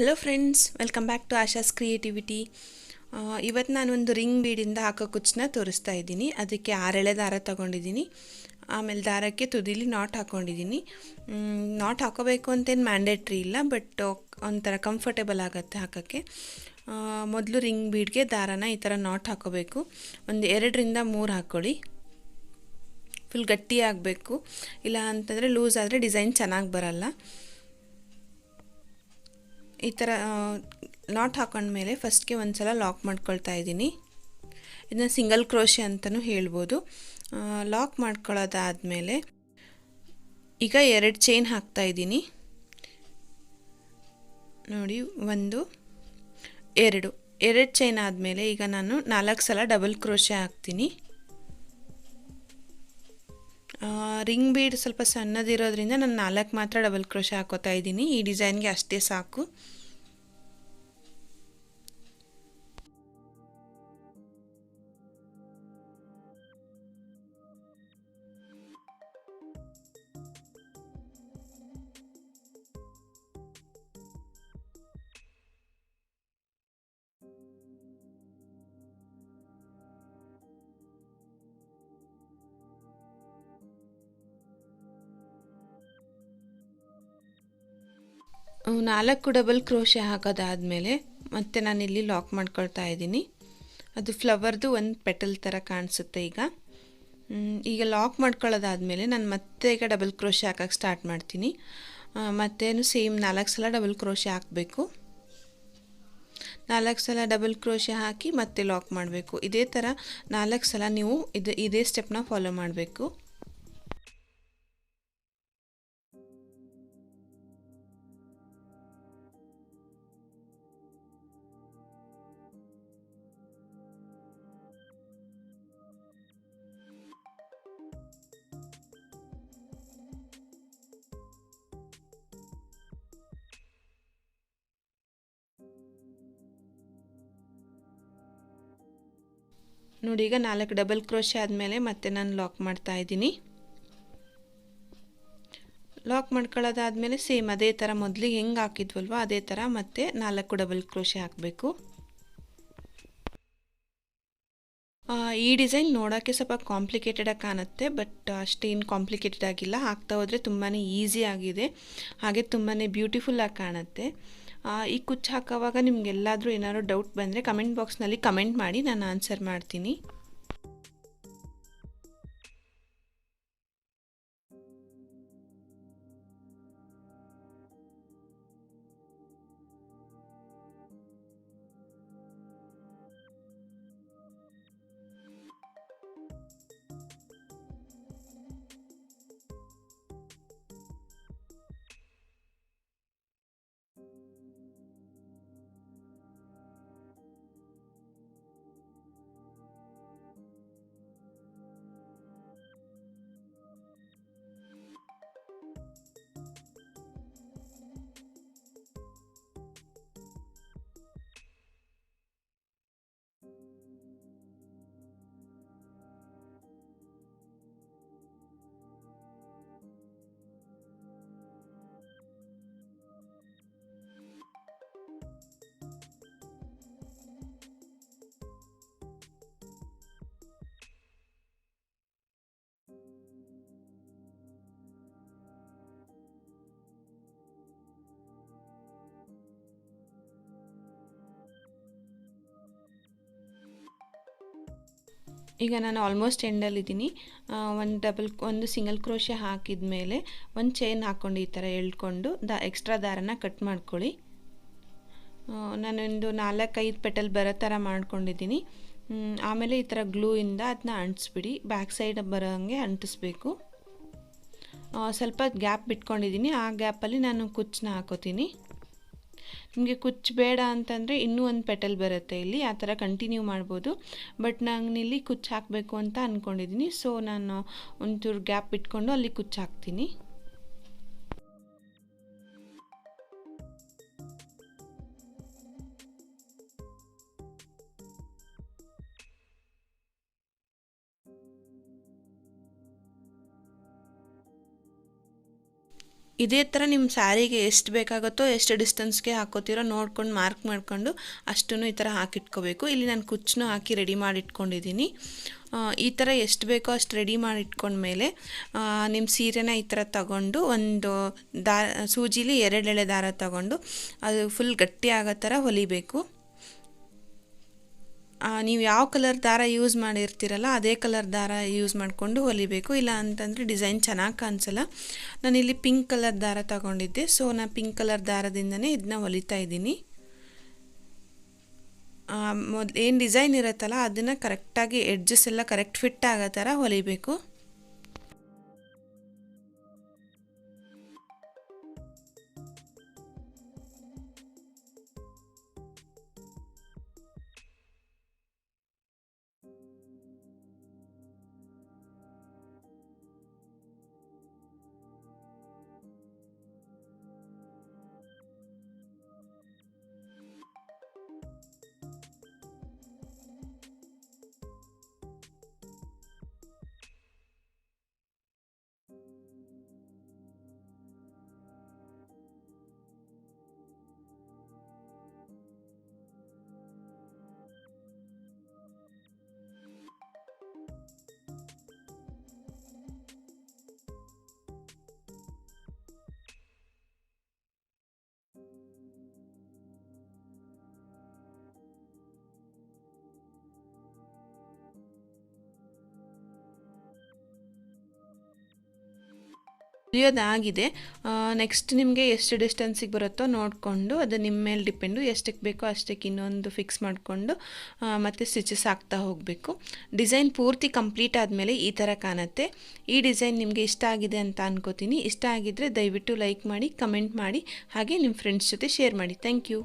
Hello friends welcome back to Asha's creativity ಇವತ್ತು ನಾನೊಂದು ring ಬೀಡಿಂದ ಹಾಕೋ ಕುಚ್ಚನ್ನ ತೋರಿಸ್ತಾ ಇದ್ದೀನಿ. ಅದಕ್ಕೆ ಆರೆಳೆ ದಾರ ತಗೊಂಡಿದ್ದೀನಿ. ಆಮೇಲೆ ದಾರಕ್ಕೆ ತುದಿಲಿ ನಾಟ್ ಹಾಕ್ಕೊಂಡಿದ್ದೀನಿ ನಾಟ್ ಹಾಕೋಬೇಕು ಅಂತೇನು ಮ್ಯಾಂಡೇಟ್ರಿ ಇಲ್ಲ ಬಟ್ ಒಂಥರ ಕಂಫರ್ಟೇಬಲ್ ಆಗುತ್ತೆ ಹಾಕೋಕ್ಕೆ. ಮೊದಲು ರಿಂಗ್ ಬೀಡ್ಗೆ ದಾರನ ಈ ಥರ ನಾಟ್ ಹಾಕೋಬೇಕು. ಒಂದು ಎರಡರಿಂದ ಮೂರು ಹಾಕ್ಕೊಳ್ಳಿ ಫುಲ್ ಗಟ್ಟಿ ಆಗಬೇಕು. ಇಲ್ಲ ಅಂತಂದರೆ ಲೂಸ್ ಆದರೆ ಡಿಸೈನ್ ಚೆನ್ನಾಗಿ ಬರಲ್ಲ. ಈ ಥರ ನಾಟ್ ಹಾಕೊಂಡ್ಮೇಲೆ ಫಸ್ಟ್ಗೆ ಒಂದು ಸಲ ಲಾಕ್ ಮಾಡ್ಕೊಳ್ತಾ ಇದ್ದೀನಿ. ಇದನ್ನ ಸಿಂಗಲ್ ಕ್ರೋಶೆ ಅಂತಲೂ ಹೇಳ್ಬೋದು. ಲಾಕ್ ಮಾಡ್ಕೊಳ್ಳೋದಾದಮೇಲೆ ಈಗ ಎರಡು ಚೈನ್ ಹಾಕ್ತಾ ಇದ್ದೀನಿ. ನೋಡಿ, ಒಂದು, ಎರಡು. ಎರಡು ಚೈನ್ ಆದಮೇಲೆ ಈಗ ನಾನು ನಾಲ್ಕು ಸಲ ಡಬಲ್ ಕ್ರೋಶೆ ಹಾಕ್ತೀನಿ. ರಿಂಗ್ ಬೀಡ್ ಸ್ವಲ್ಪ ಸಣ್ಣದಿರೋದ್ರಿಂದ ನಾನು ನಾಲ್ಕು ಮಾತ್ರ ಡಬಲ್ ಕ್ರೋಶ ಹಾಕೋತಾ ಇದ್ದೀನಿ. ಈ ಡಿಸೈನ್ಗೆ ಅಷ್ಟೇ ಸಾಕು. ನಾಲ್ಕು ಡಬಲ್ ಕ್ರೋಶೆ ಹಾಕೋದಾದಮೇಲೆ ಮತ್ತೆ ಇಲ್ಲಿ ಲಾಕ್ ಮಾಡ್ಕೊಳ್ತಾ ಇದ್ದೀನಿ. ಅದು ಫ್ಲವರ್ದು ಒಂದು ಪೆಟಲ್ ಥರ ಕಾಣಿಸುತ್ತೆ ಈಗ. ಈಗ ಲಾಕ್ ಮಾಡ್ಕೊಳ್ಳೋದಾದಮೇಲೆ ನಾನು ಮತ್ತೆ ಈಗ ಡಬಲ್ ಕ್ರೋಶೆ ಹಾಕೋಕ್ಕೆ ಸ್ಟಾರ್ಟ್ ಮಾಡ್ತೀನಿ. ಮತ್ತೇನು ಸೇಮ್ ನಾಲ್ಕು ಸಲ ಡಬಲ್ ಕ್ರೋಶೆ ಹಾಕಬೇಕು. ನಾಲ್ಕು ಸಲ ಡಬಲ್ ಕ್ರೋಶೆ ಹಾಕಿ ಮತ್ತೆ ಲಾಕ್ ಮಾಡಬೇಕು. ಇದೇ ಥರ ನಾಲ್ಕು ಸಲ ನೀವು ಇದು, ಇದೇ ಸ್ಟೆಪ್ನ ಫಾಲೋ ಮಾಡಬೇಕು. ನೋಡಿ, ಈಗ ನಾಲ್ಕು ಡಬಲ್ ಕ್ರೋಶೆ ಆದಮೇಲೆ ಮತ್ತೆ ನಾನು ಲಾಕ್ ಮಾಡ್ತಾ ಇದ್ದೀನಿ. ಲಾಕ್ ಮಾಡ್ಕೊಳ್ಳೋದಾದ್ಮೇಲೆ ಸೇಮ್ ಅದೇ ಥರ ಮೊದಲಿಗೆ ಹೆಂಗೆ ಹಾಕಿದ್ವಲ್ವ, ಅದೇ ಥರ ಮತ್ತೆ ನಾಲ್ಕು ಡಬಲ್ ಕ್ರೋಶೆ ಹಾಕಬೇಕು. ಈ ಡಿಸೈನ್ ನೋಡೋಕ್ಕೆ ಸ್ವಲ್ಪ ಕಾಂಪ್ಲಿಕೇಟೆಡಾಗಿ ಕಾಣುತ್ತೆ ಬಟ್ ಅಷ್ಟೇನು ಕಾಂಪ್ಲಿಕೇಟೆಡ್ ಆಗಿಲ್ಲ. ಹಾಕ್ತಾ ಹೋದರೆ ತುಂಬಾ ಈಸಿ ಆಗಿದೆ. ಹಾಗೆ ತುಂಬಾ ಬ್ಯೂಟಿಫುಲ್ಲಾಗಿ ಕಾಣುತ್ತೆ. ಈ ಕುಚ್ಚು ಹಾಕೋವಾಗ ನಿಮ್ಗೆಲ್ಲಾದರೂ ಏನಾದ್ರು ಡೌಟ್ ಬಂದರೆ ಕಮೆಂಟ್ ಬಾಕ್ಸ್ನಲ್ಲಿ ಕಮೆಂಟ್ ಮಾಡಿ ನಾನು ಆನ್ಸರ್ ಮಾಡ್ತೀನಿ. ಈಗ ನಾನು ಆಲ್ಮೋಸ್ಟ್ ಎಂಡಲ್ಲಿದ್ದೀನಿ ಒಂದು ಡಬಲ್ ಒಂದು ಸಿಂಗಲ್ ಕ್ರೋಶೆ ಹಾಕಿದ ಮೇಲೆ ಒಂದು ಚೈನ್ ಹಾಕ್ಕೊಂಡು ಈ ಥರ ಎಳ್ಕೊಂಡು ದ ಎಕ್ಸ್ಟ್ರಾ ದಾರನ ಕಟ್ ಮಾಡ್ಕೊಳ್ಳಿ. ನಾನೊಂದು ನಾಲ್ಕೈದು ಪೆಟಲ್ ಬರೋ ಥರ ಮಾಡ್ಕೊಂಡಿದ್ದೀನಿ. ಆಮೇಲೆ ಈ ಥರ ಗ್ಲೂಯಿಂದ ಅದನ್ನ ಅಂಟಿಸ್ಬಿಡಿ. ಬ್ಯಾಕ್ ಸೈಡ್ ಬರೋ ಹಾಗೆ ಅಂಟಿಸ್ಬೇಕು. ಸ್ವಲ್ಪ ಗ್ಯಾಪ್ ಬಿಟ್ಕೊಂಡಿದ್ದೀನಿ. ಆ ಗ್ಯಾಪಲ್ಲಿ ನಾನು ಕುಚ್ಚನ್ನ ಹಾಕೋತೀನಿ. ನಿಮಗೆ ಕುಚ್ಚು ಬೇಡ ಅಂತಂದರೆ ಇನ್ನೂ ಒಂದು ಪೆಟಲ್ ಬರುತ್ತೆ ಇಲ್ಲಿ, ಆ ಥರ ಕಂಟಿನ್ಯೂ ಮಾಡ್ಬೋದು. ಬಟ್ ಇಲ್ಲಿ ಕುಚ್ಚು ಹಾಕಬೇಕು ಅಂತ ಅಂದ್ಕೊಂಡಿದ್ದೀನಿ ಸೊ ನಾನು ಒಂಚೂರು ಗ್ಯಾಪ್ ಇಟ್ಕೊಂಡು ಅಲ್ಲಿ ಕುಚ್ಚು ಹಾಕ್ತೀನಿ ಇದೇ ಥರ ನಿಮ್ಮ ಸ್ಯಾರಿಗೆ ಎಷ್ಟು ಬೇಕಾಗುತ್ತೋ ಎಷ್ಟು ಡಿಸ್ಟೆನ್ಸ್ಗೆ ಹಾಕೋತೀರೋ ನೋಡ್ಕೊಂಡು ಮಾರ್ಕ್ ಮಾಡಿಕೊಂಡು ಅಷ್ಟೂ ಈ ಥರ ಹಾಕಿಟ್ಕೋಬೇಕು. ಇಲ್ಲಿ ನಾನು ಕುಚ್ಚನ್ನು ಹಾಕಿ ರೆಡಿ ಮಾಡಿಟ್ಕೊಂಡಿದ್ದೀನಿ. ಈ ಥರ ಎಷ್ಟು ಬೇಕೋ ಅಷ್ಟು ರೆಡಿ ಮಾಡಿ ಇಟ್ಕೊಂಡ್ಮೇಲೆ ನಿಮ್ಮ ಸೀರೆನ ಈ ಥರ ತಗೊಂಡು ಒಂದು ದಾರ ಸೂಜಿಲಿ ಎರಡೆಳೆ ದಾರ ತಗೊಂಡು ಅದು ಫುಲ್ ಗಟ್ಟಿ ಆಗೋ ಥರ ಹೊಲಿಬೇಕು. ನೀವು ಯಾವ ಕಲರ್ ದಾರ ಯೂಸ್ ಮಾಡಿರ್ತೀರಲ್ಲ, ಅದೇ ಕಲರ್ ದಾರ ಯೂಸ್ ಮಾಡಿಕೊಂಡು ಹೊಲಿಬೇಕು. ಇಲ್ಲ ಅಂತಂದರೆ ಡಿಸೈನ್ ಚೆನ್ನಾಗಿ ಕಾಣಿಸಲ್ಲ. ನಾನಿಲ್ಲಿ ಪಿಂಕ್ ಕಲರ್ ದಾರ ತಗೊಂಡಿದ್ದೆ. ಸೊ ನಾನು ಪಿಂಕ್ ಕಲರ್ ದಾರದಿಂದನೇ ಇದನ್ನ ಹೊಲಿತಾ ಇದ್ದೀನಿ. ಮೊದ್, ಏನು ಡಿಸೈನ್ ಇರುತ್ತಲ್ಲ, ಅದನ್ನು ಕರೆಕ್ಟಾಗಿ ಎಡ್ಜಸ್ ಎಲ್ಲ ಕರೆಕ್ಟ್ ಫಿಟ್ ಆಗೋ ಥರ ಹೊಲಿಬೇಕು. ಹೊಲಿಯೋದಾಗಿದೆ ನೆಕ್ಸ್ಟ್ ನಿಮಗೆ ಎಷ್ಟು ಡಿಸ್ಟೆನ್ಸಿಗೆ ಬರುತ್ತೋ ನೋಡಿಕೊಂಡು ಅದು ನಿಮ್ಮ ಮೇಲೆ ಡಿಪೆಂಡು ಎಷ್ಟಕ್ಕೆ ಬೇಕೋ ಅಷ್ಟಕ್ಕೆ ಇನ್ನೊಂದು ಫಿಕ್ಸ್ ಮಾಡಿಕೊಂಡು ಮತ್ತು ಸ್ಟಿಚಸ್ ಹಾಕ್ತಾ ಹೋಗಬೇಕು. ಡಿಸೈನ್ ಪೂರ್ತಿ ಕಂಪ್ಲೀಟ್ ಆದಮೇಲೆ ಈ ಥರ ಕಾಣುತ್ತೆ. ಈ ಡಿಸೈನ್ ನಿಮಗೆ ಇಷ್ಟ ಆಗಿದೆ ಅಂತ ಅನ್ಕೋತೀನಿ. ಇಷ್ಟ ಆಗಿದ್ದರೆ ದಯವಿಟ್ಟು ಲೈಕ್ ಮಾಡಿ ಕಮೆಂಟ್ ಮಾಡಿ, ಹಾಗೆ ನಿಮ್ಮ ಫ್ರೆಂಡ್ಸ್ ಜೊತೆ ಶೇರ್ ಮಾಡಿ. Thank you